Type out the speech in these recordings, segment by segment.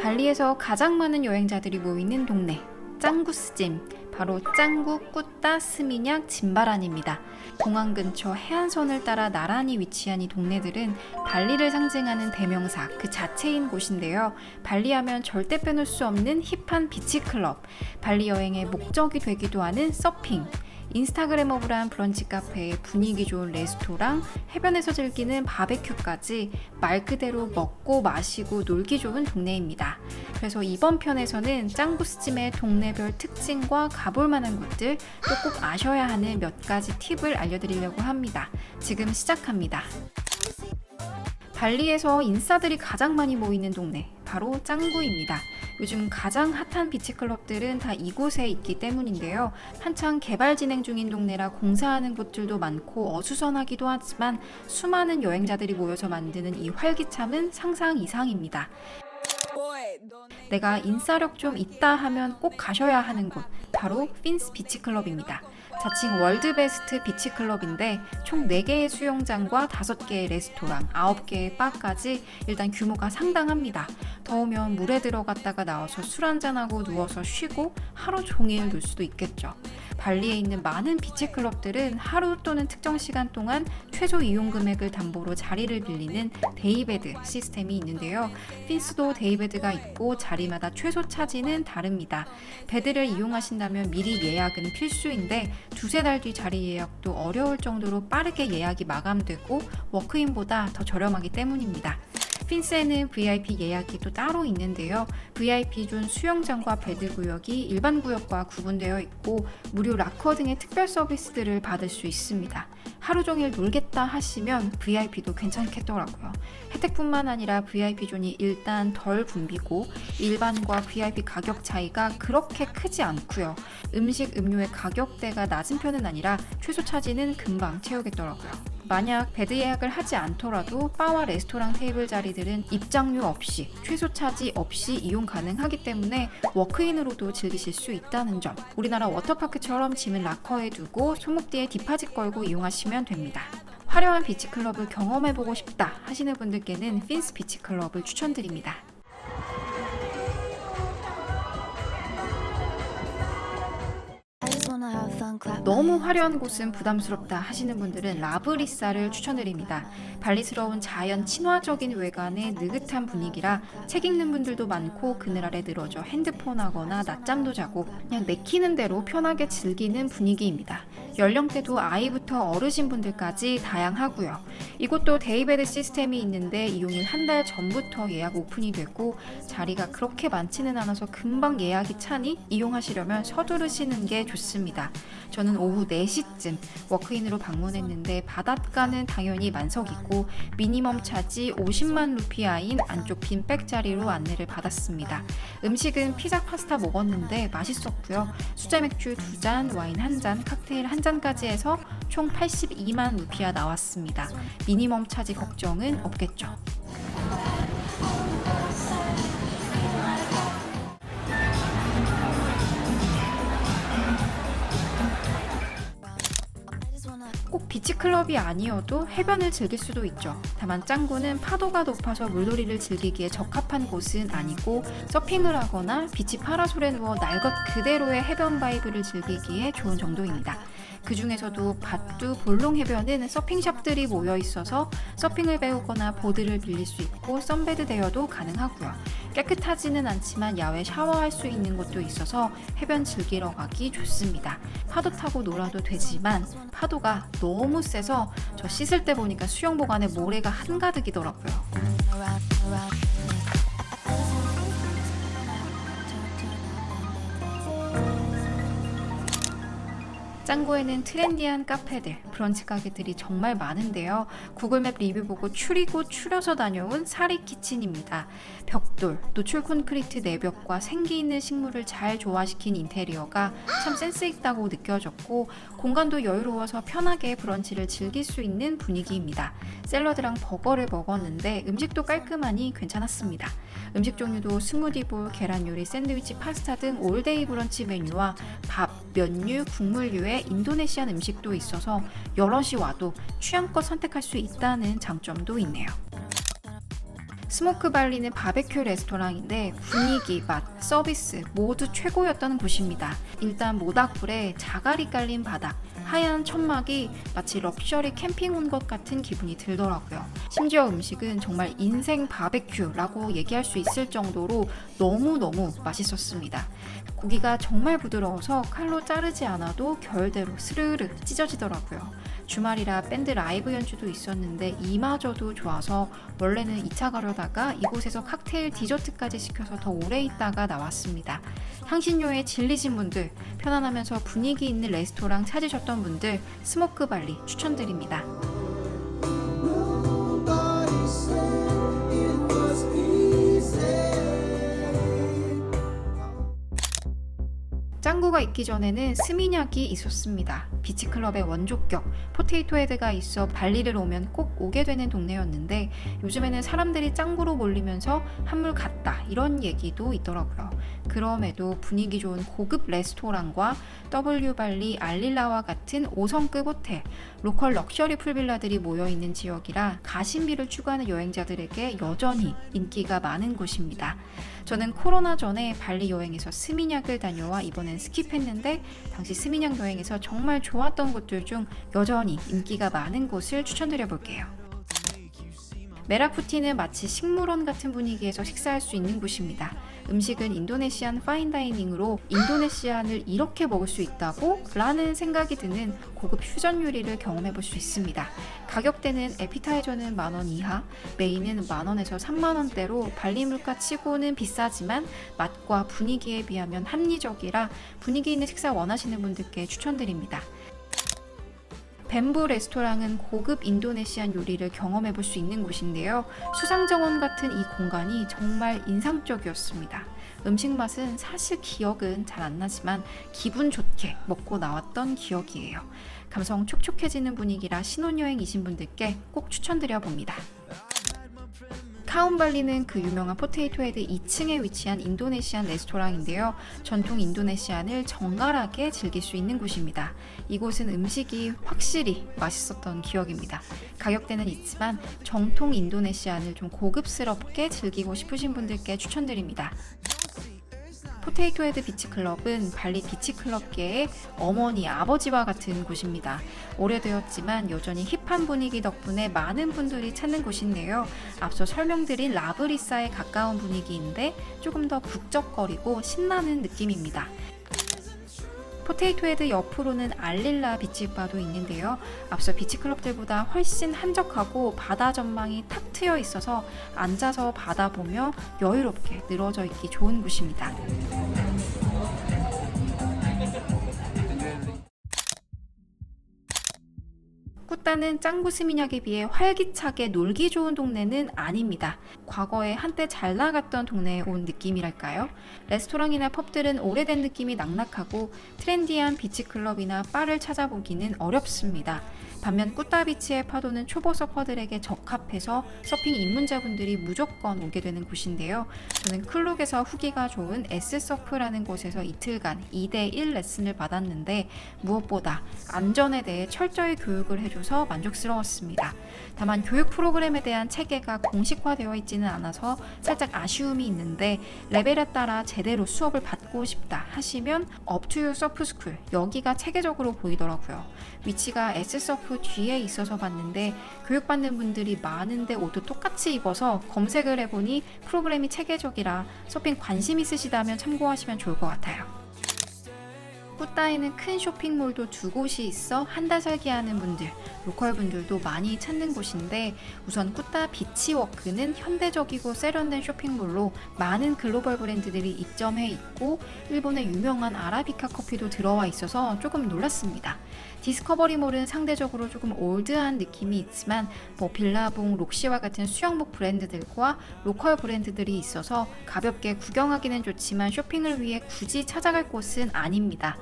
발리에서 가장 많은 여행자들이 모이는 동네 짱구스짐 바로 짱구, 꾸따, 스미냑, 짐바란입니다. 공항 근처 해안선을 따라 나란히 위치한 이 동네들은 발리를 상징하는 대명사 그 자체인 곳인데요. 발리하면 절대 빼놓을 수 없는 힙한 비치 클럽, 발리 여행의 목적이 되기도 하는 서핑, 인스타그래머블한 브런치 카페에 분위기 좋은 레스토랑, 해변에서 즐기는 바베큐까지 말 그대로 먹고 마시고 놀기 좋은 동네입니다. 그래서 이번 편에서는 짱구스짐의 동네별 특징과 가볼 만한 곳들, 또 꼭 아셔야 하는 몇 가지 팁을 알려드리려고 합니다. 지금 시작합니다. 발리에서 인싸들이 가장 많이 모이는 동네, 바로 짱구입니다. 요즘 가장 핫한 비치클럽들은 다 이곳에 있기 때문인데요. 한창 개발 진행 중인 동네라 공사하는 곳들도 많고 어수선하기도 하지만 수많은 여행자들이 모여서 만드는 이 활기참은 상상 이상입니다. 내가 인싸력 좀 있다 하면 꼭 가셔야 하는 곳, 바로 핀스 비치클럽입니다. 자칭 월드 베스트 비치클럽인데 총 4개의 수영장과 5개의 레스토랑, 9개의 바까지 일단 규모가 상당합니다. 더우면 물에 들어갔다가 나와서 술 한잔하고 누워서 쉬고 하루 종일 놀 수도 있겠죠. 발리에 있는 많은 비치 클럽들은 하루 또는 특정 시간 동안 최소 이용 금액을 담보로 자리를 빌리는 데이베드 시스템이 있는데요. 핀스도 데이베드가 있고 자리마다 최소 차지는 다릅니다. 베드를 이용하신다면 미리 예약은 필수인데 두세 달 뒤 자리 예약도 어려울 정도로 빠르게 예약이 마감되고 워크인보다 더 저렴하기 때문입니다. 핀스에는 VIP 예약이 또 따로 있는데요. VIP 존 수영장과 베드 구역이 일반 구역과 구분되어 있고 무료 락커 등의 특별 서비스들을 받을 수 있습니다. 하루 종일 놀겠다 하시면 VIP도 괜찮겠더라고요. 혜택뿐만 아니라 VIP 존이 일단 덜 붐비고 일반과 VIP 가격 차이가 그렇게 크지 않고요. 음식 음료의 가격대가 낮은 편은 아니라 최소 차지는 금방 채우겠더라고요. 만약 베드 예약을 하지 않더라도 바와 레스토랑 테이블 자리들은 입장료 없이 최소 차지 없이 이용 가능하기 때문에 워크인으로도 즐기실 수 있다는 점. 우리나라 워터파크처럼 짐을 락커에 두고 손목뒤에 디파짓 걸고 이용하시면 됩니다. 화려한 비치클럽을 경험해보고 싶다 하시는 분들께는 핀스 비치클럽을 추천드립니다. 너무 화려한 곳은 부담스럽다 하시는 분들은 라브리사를 추천드립니다. 발리스러운 자연 친화적인 외관에 느긋한 분위기라 책 읽는 분들도 많고 그늘 아래 늘어져 핸드폰 하거나 낮잠도 자고 그냥 내키는 대로 편하게 즐기는 분위기입니다. 연령대도 아이부터 어르신 분들까지 다양하고요. 이곳도 데이베드 시스템이 있는데 이용일 한 달 전부터 예약 오픈이 되고 자리가 그렇게 많지는 않아서 금방 예약이 차니 이용하시려면 서두르시는 게 좋습니다. 저는 오후 4시쯤 워크인으로 방문했는데 바닷가는 당연히 만석이고 미니멈 차지 50만 루피아인 안쪽 빈 백자리로 안내를 받았습니다. 음식은 피자 파스타 먹었는데 맛있었고요. 수제 맥주 2잔, 와인 1잔, 칵테일 1잔 까지 해서 총 82만 루피아 나왔습니다. 미니멈 차지 걱정은 없겠죠. 꼭 비치클럽이 아니어도 해변을 즐길 수도 있죠. 다만 짱구는 파도가 높아서 물놀이를 즐기기에 적합한 곳은 아니고 서핑을 하거나 비치 파라솔에 누워 날 것 그대로의 해변 바이브를 즐기기에 좋은 정도입니다. 그 중에서도 바뚜 볼롱 해변은 서핑샵들이 모여 있어서 서핑을 배우거나 보드를 빌릴 수 있고 썬베드 대여도 가능하고요. 깨끗하지는 않지만 야외 샤워할 수 있는 곳도 있어서 해변 즐기러 가기 좋습니다. 파도 타고 놀아도 되지만 파도가 너무 세서 저 씻을 때 보니까 수영복 안에 모래가 한가득이더라고요. 짱구에는 트렌디한 카페들, 브런치 가게들이 정말 많은데요. 구글맵 리뷰 보고 추리고 추려서 다녀온 사리 키친입니다. 벽돌, 노출 콘크리트 내벽과 생기 있는 식물을 잘 조화시킨 인테리어가 참 센스 있다고 느껴졌고 공간도 여유로워서 편하게 브런치를 즐길 수 있는 분위기입니다. 샐러드랑 버거를 먹었는데 음식도 깔끔하니 괜찮았습니다. 음식 종류도 스무디볼, 계란 요리, 샌드위치, 파스타 등 올데이 브런치 메뉴와 밥, 면류, 국물류 의 인도네시안 음식도 있어서 여럿이 와도 취향껏 선택할 수 있다는 장점도 있네요. 스모크 발리는 바베큐 레스토랑인데 분위기, 맛, 서비스 모두 최고였던 곳입니다. 일단 모닥불에 자갈이 깔린 바닥, 하얀 천막이 마치 럭셔리 캠핑 온 것 같은 기분이 들더라고요. 심지어 음식은 정말 인생 바베큐라고 얘기할 수 있을 정도로 너무너무 맛있었습니다. 고기가 정말 부드러워서 칼로 자르지 않아도 결대로 스르르 찢어지더라고요. 주말이라 밴드 라이브 연주도 있었는데 이마저도 좋아서 원래는 2차 가려다가 이곳에서 칵테일 디저트까지 시켜서 더 오래 있다가 나왔습니다. 향신료에 질리신 분들, 편안하면서 분위기 있는 레스토랑 찾으셨던 분들 스모크 발리 추천드립니다. 짱구가 있기 전에는 스미냑이 있었습니다. 비치클럽의 원조격 포테이토 헤드가 있어 발리를 오면 꼭 오게 되는 동네였는데 요즘에는 사람들이 짱구로 몰리면서 한물 갔다 이런 얘기도 있더라고요. 그럼에도 분위기 좋은 고급 레스토랑과 W 발리 알릴라와 같은 5성급 호텔, 로컬 럭셔리 풀빌라들이 모여 있는 지역이라 가심비를 추구하는 여행자들에게 여전히 인기가 많은 곳입니다. 저는 코로나 전에 발리 여행에서 스미냑을 다녀와 이번엔 스킵 했는데 당시 스미냑 여행에서 정말 좋았던 곳들 중 여전히 인기가 많은 곳을 추천드려 볼게요. 메라푸티는 마치 식물원 같은 분위기에서 식사할 수 있는 곳입니다. 음식은 인도네시안 파인다이닝으로 인도네시안을 이렇게 먹을 수 있다고? 라는 생각이 드는 고급 퓨전 요리를 경험해 볼 수 있습니다. 가격대는 에피타이저는 만원 이하, 메인은 만 원에서 3만 원대로 발리 물가 치고는 비싸지만 맛과 분위기에 비하면 합리적이라 분위기 있는 식사 원하시는 분들께 추천드립니다. 뱀부 레스토랑은 고급 인도네시안 요리를 경험해 볼 수 있는 곳인데요. 수상정원 같은 이 공간이 정말 인상적이었습니다. 음식 맛은 사실 기억은 잘 안 나지만 기분 좋게 먹고 나왔던 기억이에요. 감성 촉촉해지는 분위기라 신혼여행이신 분들께 꼭 추천드려 봅니다. 카운발리는 그 유명한 포테이토 헤드 2층에 위치한 인도네시안 레스토랑인데요. 전통 인도네시안을 정갈하게 즐길 수 있는 곳입니다. 이곳은 음식이 확실히 맛있었던 기억입니다. 가격대는 있지만 정통 인도네시안을 좀 고급스럽게 즐기고 싶으신 분들께 추천드립니다. 포테이토 헤드 비치클럽은 발리 비치클럽계의 어머니, 아버지와 같은 곳입니다. 오래되었지만 여전히 힙한 분위기 덕분에 많은 분들이 찾는 곳인데요. 앞서 설명드린 라브리사에 가까운 분위기인데 조금 더 북적거리고 신나는 느낌입니다. 포테이토 헤드 옆으로는 알릴라 비치바도 있는데요. 앞서 비치클럽들보다 훨씬 한적하고 바다 전망이 탁 트여 있어서 앉아서 바다 보며 여유롭게 늘어져 있기 좋은 곳입니다. 꾸따는 짱구 스미냑에 비해 활기차게 놀기 좋은 동네는 아닙니다. 과거에 한때 잘 나갔던 동네에 온 느낌이랄까요? 레스토랑이나 펍들은 오래된 느낌이 낙낙하고 트렌디한 비치클럽이나 바를 찾아보기는 어렵습니다. 반면 꾸따비치의 파도는 초보 서퍼들에게 적합해서 서핑 입문자분들이 무조건 오게 되는 곳인데요. 저는 클룩에서 후기가 좋은 S서프라는 곳에서 이틀간 2대1 레슨을 받았는데 무엇보다 안전에 대해 철저히 교육을 해줘 서 만족스러웠습니다. 다만 교육 프로그램에 대한 체계가 공식화되어 있지는 않아서 살짝 아쉬움이 있는데 레벨에 따라 제대로 수업을 받고 싶다 하시면 업투유 서프스쿨 여기가 체계적으로 보이더라고요. 위치가 S서프 뒤에 있어서 봤는데 교육받는 분들이 많은데 옷도 똑같이 입어서 검색을 해보니 프로그램이 체계적이라 서핑 관심 있으시다면 참고하시면 좋을 것 같아요. 꾸따에는 큰 쇼핑몰도 두 곳이 있어 한 달 살기 하는 분들, 로컬 분들도 많이 찾는 곳인데 우선 꾸따 비치워크는 현대적이고 세련된 쇼핑몰로 많은 글로벌 브랜드들이 입점해 있고 일본의 유명한 아라비카 커피도 들어와 있어서 조금 놀랐습니다. 디스커버리몰은 상대적으로 조금 올드한 느낌이 있지만 뭐 빌라봉, 록시와 같은 수영복 브랜드들과 로컬 브랜드들이 있어서 가볍게 구경하기는 좋지만 쇼핑을 위해 굳이 찾아갈 곳은 아닙니다.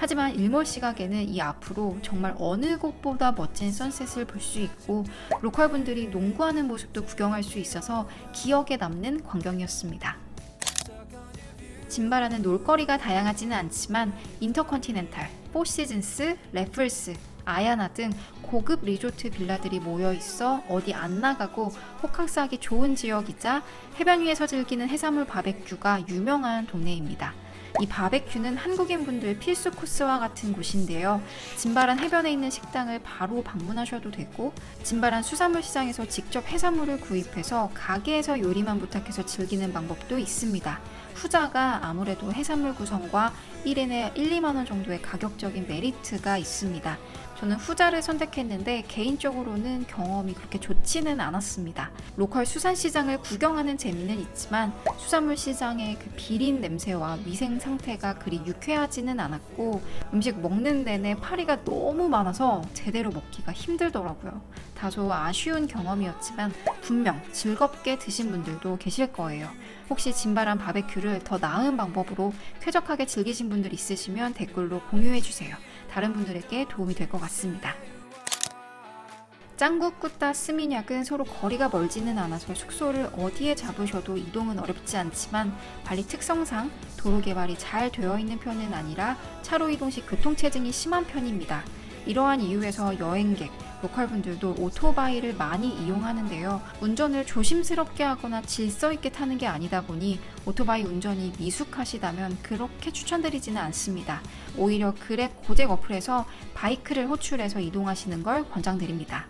하지만 일몰 시각에는 이 앞으로 정말 어느 곳보다 멋진 선셋을 볼 수 있고 로컬 분들이 농구하는 모습도 구경할 수 있어서 기억에 남는 광경이었습니다. 짐바라는 놀거리가 다양하지는 않지만 인터컨티넨탈, 포시즌스, 래플스, 아야나 등 고급 리조트 빌라들이 모여 있어 어디 안 나가고 호캉스 하기 좋은 지역이자 해변 위에서 즐기는 해산물 바베큐가 유명한 동네입니다. 이 바베큐는 한국인 분들 필수 코스와 같은 곳인데요. 진바란 해변에 있는 식당을 바로 방문하셔도 되고, 진바란 수산물 시장에서 직접 해산물을 구입해서 가게에서 요리만 부탁해서 즐기는 방법도 있습니다. 후자가 아무래도 해산물 구성과 1인에 1, 2만 원 정도의 가격적인 메리트가 있습니다. 저는 후자를 선택했는데 개인적으로는 경험이 그렇게 좋지는 않았습니다. 로컬 수산시장을 구경하는 재미는 있지만 수산물 시장의 그 비린 냄새와 위생 상태가 그리 유쾌하지는 않았고 음식 먹는 내내 파리가 너무 많아서 제대로 먹기가 힘들더라고요. 다소 아쉬운 경험이었지만 분명 즐겁게 드신 분들도 계실 거예요. 혹시 진바란 바베큐를 더 나은 방법으로 쾌적하게 즐기신 분들 있으시면 댓글로 공유해 주세요. 다른 분들에게 도움이 될 것 같습니다. 짱구 꾸따 스미냑은 서로 거리가 멀지는 않아서 숙소를 어디에 잡으셔도 이동은 어렵지 않지만 발리 특성상 도로 개발이 잘 되어 있는 편은 아니라 차로 이동 시 교통체증이 심한 편입니다. 이러한 이유에서 여행객, 로컬 분들도 오토바이를 많이 이용하는데요. 운전을 조심스럽게 하거나 질서 있게 타는 게 아니다 보니 오토바이 운전이 미숙하시다면 그렇게 추천드리지는 않습니다. 오히려 그랩 고잭 어플에서 바이크를 호출해서 이동하시는 걸 권장드립니다.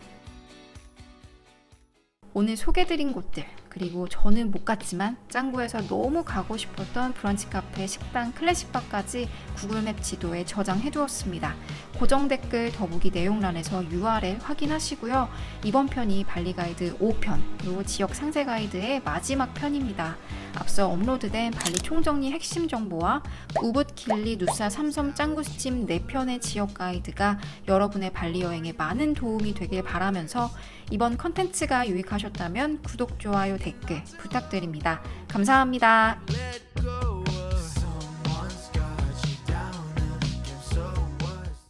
오늘 소개드린 곳들 그리고 저는 못 갔지만 짱구에서 너무 가고 싶었던 브런치 카페, 식당, 클래식바까지 구글맵 지도에 저장해 두었습니다. 고정 댓글 더보기 내용란에서 URL 확인하시고요. 이번 편이 발리 가이드 5편 그리고 지역 상세 가이드의 마지막 편입니다. 앞서 업로드된 발리 총정리 핵심 정보와 우붓 길리 누사 삼섬 짱구스찜 4편의 지역 가이드가 여러분의 발리 여행에 많은 도움이 되길 바라면서 이번 컨텐츠가 유익하셨다면 구독, 좋아요, 댓글 부탁드립니다. 감사합니다.